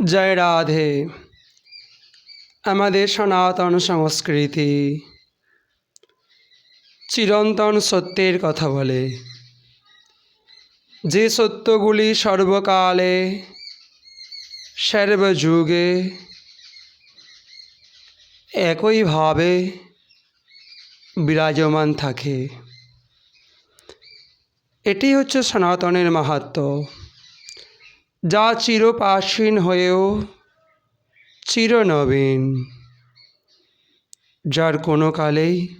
জয় রাধে। আমাদের সনাতন সংস্কৃতি। চিরন্তন সত্যের কথা বলে। যে সত্যগুলি সর্বকালে, সর্বযুগে একইভাবে বিরাজমান থাকে। এটি হচ্ছে সনাতনের মাহাত্ম্য। যা চিরপ্রাচীন হয়েও চিরনবীন, যার কোনো কালেই,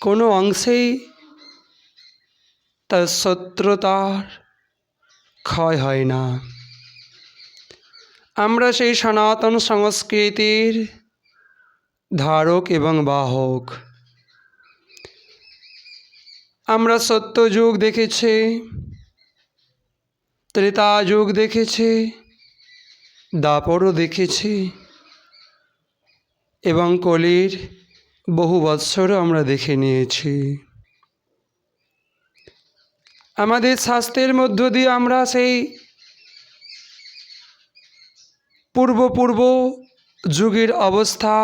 কোনো অংশেই তার সত্যতার ক্ষয় হয় না। আমরা সেই সনাতন সংস্কৃতির ধারক এবং বাহক। আমরা সত্যযুগ দেখেছি ত্রেতা যুগ দেখেছি, দাপরও দেখেছি এবং কলির বহু বৎসরও আমরা দেখে নিয়েছি। আমাদের শাস্ত্রের মধ্য দিয়ে আমরা সেই পূর্ব পূর্ব যুগের অবস্থা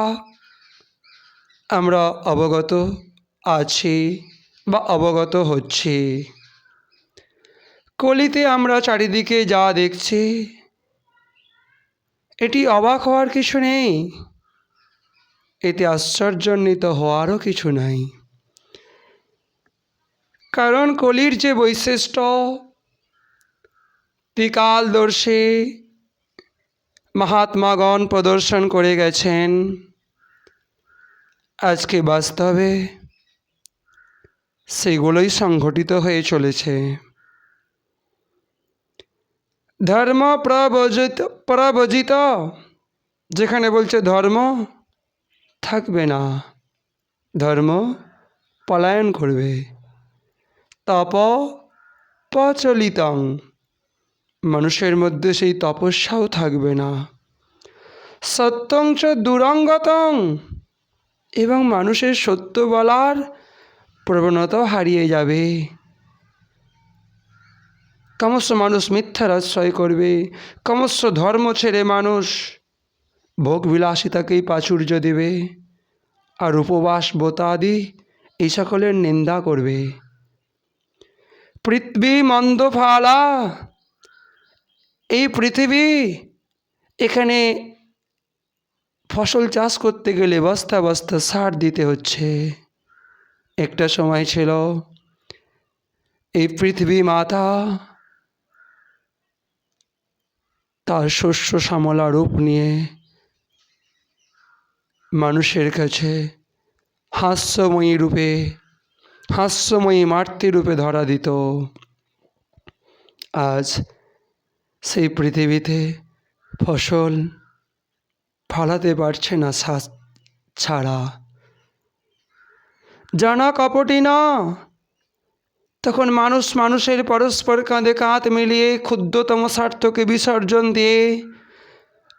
আমরা অবগত আছি বা অবগত হচ্ছি। কলিতে আমরা চারিদিকে যা দেখছি, এটি অবাক হওয়ার কিছু নেই। এতে আশ্চর্যান্বিত হওয়ারও কিছু নাই। কারণ কলির যে বৈশিষ্ট্য, ত্রিকালদর্শী মহাত্মাগণ প্রদর্শন করে গেছেন, আজকে বাস্তবে সেগুলোই সংঘটিত হয়ে চলেছে। ধর্ম প্রবজিত প্রবজিত, যেখানে বলছে ধর্ম থাকবে না, ধর্ম পলায়ন করবে। তপ প্রচলিতং মানুষের মধ্যে সেই তপস্যাও থাকবে না। সত্যং চ দুরঙ্গতং, এবং মানুষের সত্য বলার প্রবণতাও হারিয়ে যাবে। ক্রমশ মানুষ মিথ্যার আশ্রয় করবে ক্রমশ ধর্ম ছেড়ে মানুষ ভোগ বিলাসিতাকেই প্রাচুর্য দেবে, আর উপবাস বোতাদি এই সকলের নিন্দা করবে। পৃথিবী মন্দ ফালা, এই পৃথিবী এখানে ফসল চাষ করতে গেলে বস্তা বস্তা সার দিতে হচ্ছে। একটা সময় ছিল, এই পৃথিবী মাতা তার শস্য শ্যামলা রূপ নিয়ে মানুষের কাছে হাস্যময়ী রূপে, হাস্যময়ী মাতৃ রূপে ধরা দিত। আজ সেই পৃথিবীতে ফসল ফলাতে পারছে না ছাড়া। জানা কপটি না তখন মানুষ মানুষের পরস্পর কাঁধে কাঁধ মিলিয়ে ক্ষুদ্রতম স্বার্থকে বিসর্জন দিয়ে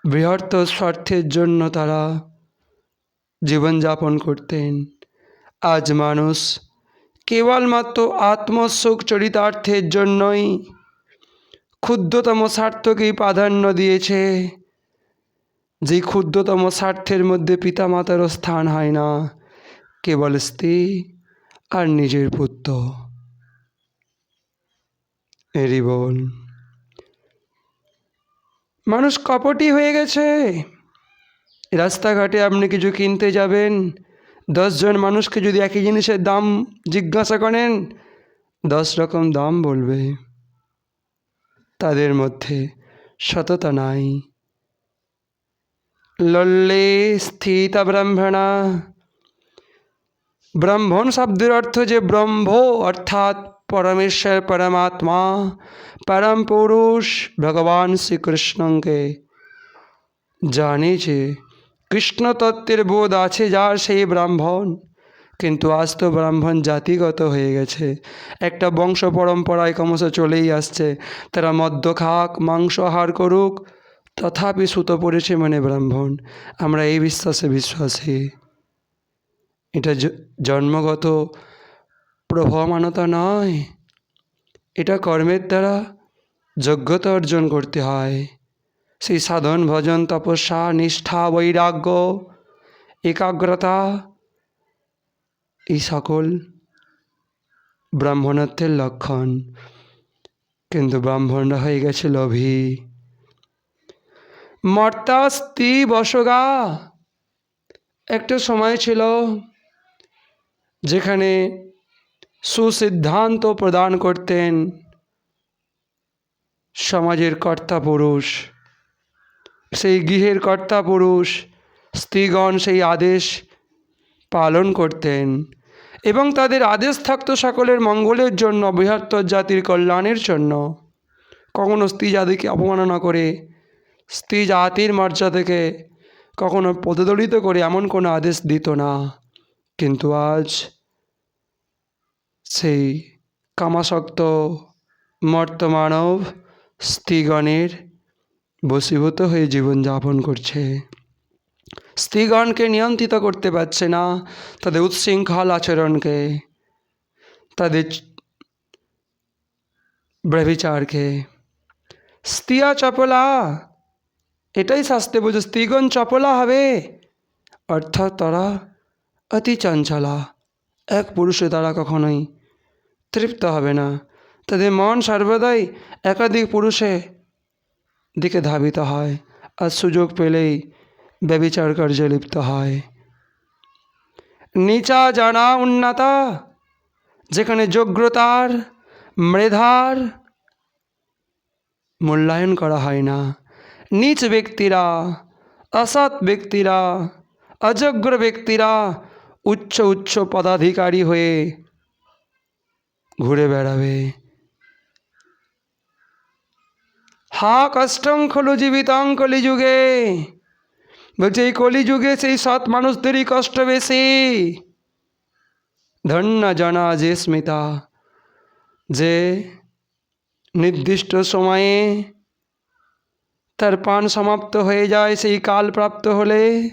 বৃহত্তর স্বার্থের জন্য তারা জীবনযাপন করতেন। আজ মানুষ কেবলমাত্র আত্মসুখ চরিতার্থের জন্যই ক্ষুদ্রতম স্বার্থকেই প্রাধান্য দিয়েছে, যে ক্ষুদ্রতম স্বার্থের মধ্যে পিতামাতারও স্থান হয় না, কেবল স্ত্রী আর নিজের পুত্র। বল। মানুষ কপটি হয়ে গেছে। রাস্তাঘাটে আপনি কিছু কিনতে যাবেন। দশজন মানুষকে যদি একই জিনিসের দাম জিজ্ঞাসা করেন, দশ রকম দাম বলবে। তাদের মধ্যে সততা নাই। লল্লে স্থিত ব্রাহ্মণা। ব্রাহ্মণ শব্দের অর্থ যে ব্রহ্ম, অর্থাৎ পরমেশ্বর পরমাত্মা পরম পুরুষ ভগবান শ্রীকৃষ্ণকে জানে যে কৃষ্ণ তত্ত্বের বোধ আছে যার সেই ব্রাহ্মণ কিন্তু আজ তো ব্রাহ্মণ জাতিগত হয়ে গেছে একটা বংশ পরম্পরায় ক্রমশ চলেই আসছে তারা মদ্য খাক মাংস আহার করুক তথাপি সুতো পড়েছে মানে ব্রাহ্মণ আমরা এই বিশ্বাসে বিশ্বাসী। এটা জন্মগত প্রভাবমানতা নয়। এটা কর্মের দ্বারা যোগ্যতা অর্জন করতে হয়। সেই সাধন, ভজন, তপস্যা, নিষ্ঠা, বৈরাগ্য, একাগ্রতা, এই সকল ব্রাহ্মণত্বের লক্ষণ। কিন্তু ব্রাহ্মণরা হয়ে গেছে লোভী। মর্তাস্তি বসগা। একটা সময় ছিল যেখানে সুসিদ্ধান্ত প্রদান করতেন সমাজের কর্তা পুরুষ। সেই গৃহের কর্তা পুরুষ, স্ত্রীগণ সেই আদেশ পালন করতেন এবং তাদের আদেশ থাকত সকলের মঙ্গলের জন্য, বৃহত্তর জাতির কল্যাণের জন্য। কখনো স্ত্রী জাতিকে অপমাননা করে, স্ত্রী জাতির মর্যাদাকে কখনো পদদলিত করে এমন কোনো আদেশ দিত না। কিন্তু আজ সেই কামাসক্ত মর্তমানব স্ত্রীগণের বশীভূত হয়ে জীবনযাপন করছে। স্ত্রীগণকে নিয়ন্ত্রিত করতে পারছে না তাদের উচ্ছৃঙ্খল আচরণকে, তাদের ব্যভিচারকে। স্ত্রিয়া চপলা, এটাই শাস্তে বুঝো স্ত্রীগণ চপলা হবে, অর্থাৎ তারা অতি চঞ্চলা। এক পুরুষে তারা কখনোই তৃপ্ত হবে না। তাদের মন সর্বদাই একাধিক পুরুষে দিকে ধাবিত হয় আর সুযোগ পেলেই ব্যবিচার কার্যে লিপ্ত হয়। নিচা জানা উন্নতা, যেখানে যোগ্যতার মেধার মূল্যায়ন করা হয় না। নিচ ব্যক্তিরা, অসৎ ব্যক্তিরা, অযোগ্য ব্যক্তিরা উচ্চ উচ্চ পদাধিকারী হয়ে ঘুরে বেড়াবে। হা, কষ্টং খলু জীবিতং কলিযুগে। বলছে, এই কলিযুগে সেই সৎ মানুষদেরই কষ্ট বেশি। ধন্য জনা যে স্মিতা, যে নির্দিষ্ট সময়ে তার পান সমাপ্ত হয়ে যায়, সেই কাল প্রাপ্ত হলে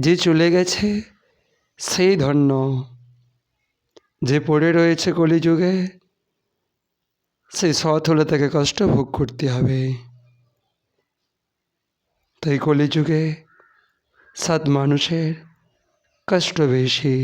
যে চলে গেছে, সেই ধন্য। যে পড়ে রয়েছে কলিযুগে, সেই সৎ হলে তাকে কষ্ট ভোগ করতে হবে। তাই কলিযুগে সাত মানুষের কষ্ট বেশি।